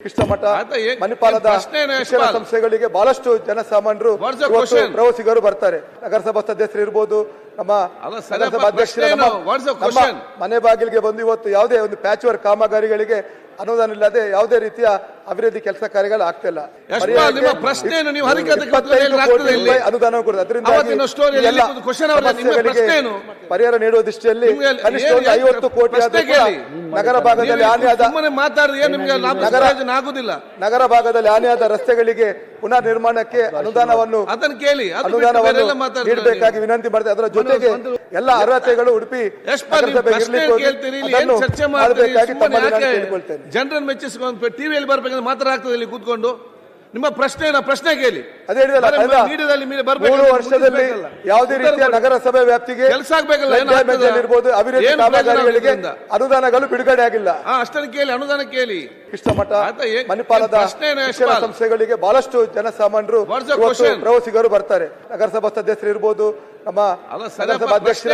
ಕೃಷ್ಣಮಠ ಮಠ ಮಣಿಪಾಲದ ಶಿಕ್ಷಣ ಸಂಸ್ಥೆಗಳಿಗೆ ಬಹಳಷ್ಟು ಜನಸಾಮಾನ್ಯರು? ಪ್ರವಾಸಿಗರು ಬರ್ತಾರೆ ನಗರಸಭಾ ಸದಸ್ಯರು ಇರ್ಬೋದು ನಮ್ಮ ನಮ್ಮ? ಮನೆ ಬಾಗಿಲಿಗೆ ಬಂದು ಇವತ್ತು ಯಾವುದೇ ಒಂದು ಪ್ಯಾಚ್ ವರ್ಕ್ ಕಾಮಗಾರಿಗಳಿಗೆ ಅನುದಾನ ಇಲ್ಲದೆ ಯಾವುದೇ ರೀತಿಯ ಅಭಿವೃದ್ಧಿ ಕೆಲಸ ಕಾರ್ಯಗಳು ಆಗ್ತಿಲ್ಲ ಅನುದಾನ? ಪರಿಹಾರ ನೀಡುವ ದೃಷ್ಟಿಯಲ್ಲಿ ಕನಿಷ್ಠ ಒಂದು ಐವತ್ತು ಕೋಟಿ. ನಗರ ಭಾಗದಲ್ಲಿ ಹಾನಿಯಾದ ನಗರ- ಆಗುದಿಲ್ಲ. ನಗರ ಭಾಗದಲ್ಲಿ ಹಾನಿಯಾದ ರಸ್ತೆಗಳಿಗೆ ಪುನರ್ ನಿರ್ಮಾಣಕ್ಕೆ ಅನುದಾನವನ್ನು ಅನುದಾನವನ್ನು ನೀಡಬೇಕಾಗಿ ವಿನಂತಿ ಮಾಡಿದೆ ಅದರ ಜೊತೆಗೆ ಎಲ್ಲ ಅರ್ಹತೆಗಳು ಉಡುಪಿ ಜನರನ್ನು ಮೆಚ್ಚಿಸಿಕೊಂಡು ಟಿವಿಯಲ್ಲಿ ಬರ್ಬೇಕಂದ್ರೆ ಮಾತ್ರ ಆಗ್ತದೆ ಇಲ್ಲಿ ಕೂತ್ಕೊಂಡು? ನಿಮ್ಮ ಪ್ರಶ್ನೆ ಪ್ರಶ್ನೆ ಕೇಳಿ. ಅದೇ ಹೇಳಿದಲ್ಲ, ಮೂರು ವರ್ಷದಲ್ಲಿ. ಯಾವುದೇ ರೀತಿಯ ನಗರಸಭೆ ವ್ಯಾಪ್ತಿಗೆ ಕೆಲಸ ಆಗ್ಬೇಕಲ್ಲ, ಇರ್ಬೋದು ಅಭಿವೃದ್ಧಿ ಕಾಮಗಾರಿಗಳಿಗೆ ಅನುದಾನಗಳು ಬಿಡುಗಡೆ ಆಗಿಲ್ಲ. ಅಷ್ಟನ್ನು ಕೇಳಿ ಅನುದಾನ ಕೇಳಿ. ಕೃಷ್ಣಮಠ ಮಣಿಪಾಲದ ಶಿಕ್ಷಣ ಸಂಸ್ಥೆಗಳಿಗೆ ಬಹಳಷ್ಟು ಜನಸಾಮಾನ್ಯರು ಪ್ರವಾಸಿಗರು ಬರ್ತಾರೆ. ನಗರಸಭಾ ಸದಸ್ಯರು ಇರ್ಬೋದು ನಮ್ಮ ಅಧ್ಯಕ್ಷರ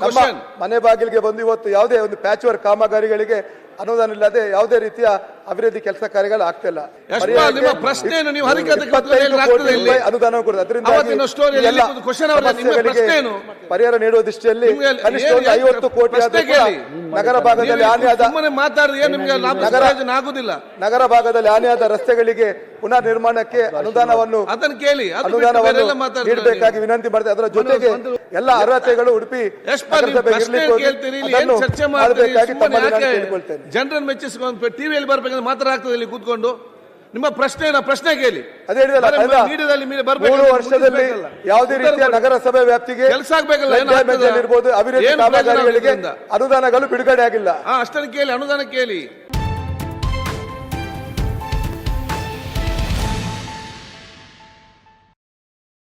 question? ಮನೆ ಬಾಗಿಲಿಗೆ ಬಂದು ಇವತ್ತು ಯಾವುದೇ ಒಂದು ಪ್ಯಾಚ್ ವರ್ಕ್ ಕಾಮಗಾರಿಗಳಿಗೆ ಅನುದಾನ ಇಲ್ಲದೆ ಯಾವುದೇ ರೀತಿಯ ಅಭಿವೃದ್ಧಿ ಕೆಲಸ ಕಾರ್ಯಗಳು ಆಗ್ತಿಲ್ಲ ನಿಮ್ಮ ಪ್ರಶ್ನೆ? ನೀವು ಅನುದಾನ? ಪರಿಹಾರ ನೀಡುವ ದೃಷ್ಟಿಯಲ್ಲಿ ಐವತ್ತು ಕೋಟಿ. ನಗರ ಭಾಗದಲ್ಲಿ ಹಾನಿಯಾದ ಆಗುದಿಲ್ಲ? ನಗರ ಭಾಗದಲ್ಲಿ ಹಾನಿಯಾದ ರಸ್ತೆಗಳಿಗೆ ಪುನರ್ ನಿರ್ಮಾಣಕ್ಕೆ ಅನುದಾನವನ್ನು ಅದನ್ನ ಕೇಳಿ ಅನುದಾನವನ್ನು ನೀಡಬೇಕಾಗಿ ವಿನಂತಿ ಮಾಡಿದೆ ಅದರ ಜೊತೆಗೆ ಎಲ್ಲ ಅರ್ಹತೆಗಳು ಉಡುಪಿ ಚರ್ಚೆ ಮಾಡಬೇಕಾಗಿ ಜನರನ್ನು ಮೆಚ್ಚಿಸಿಕೊಂಡು ಟಿವಿಯಲ್ಲಿ ಬರ್ಬೇಕಂದ್ರೆ ಮಾತ್ರ ಆಗ್ತದೆ ಇಲ್ಲಿ ಕೂತ್ಕೊಂಡು. ನಿಮ್ಮ ಪ್ರಶ್ನೆ ಪ್ರಶ್ನೆ ಕೇಳಿ. ಅದೇ ಮೂರು ವರ್ಷದಲ್ಲಿ. ಯಾವುದೇ ರೀತಿಯ ನಗರಸಭೆ ವ್ಯಾಪ್ತಿಗೆ ಕೆಲಸ ಆಗ್ಬೇಕಲ್ಲ? ಇರ್ಬೋದು ಅಭಿವೃದ್ಧಿ ಕಾಮಗಾರಿಗಳಿಗೆ ಅನುದಾನಗಳು ಬಿಡುಗಡೆ ಆಗಿಲ್ಲ. ಅಷ್ಟನ್ನು ಕೇಳಿ ಅನುದಾನ ಕೇಳಿ.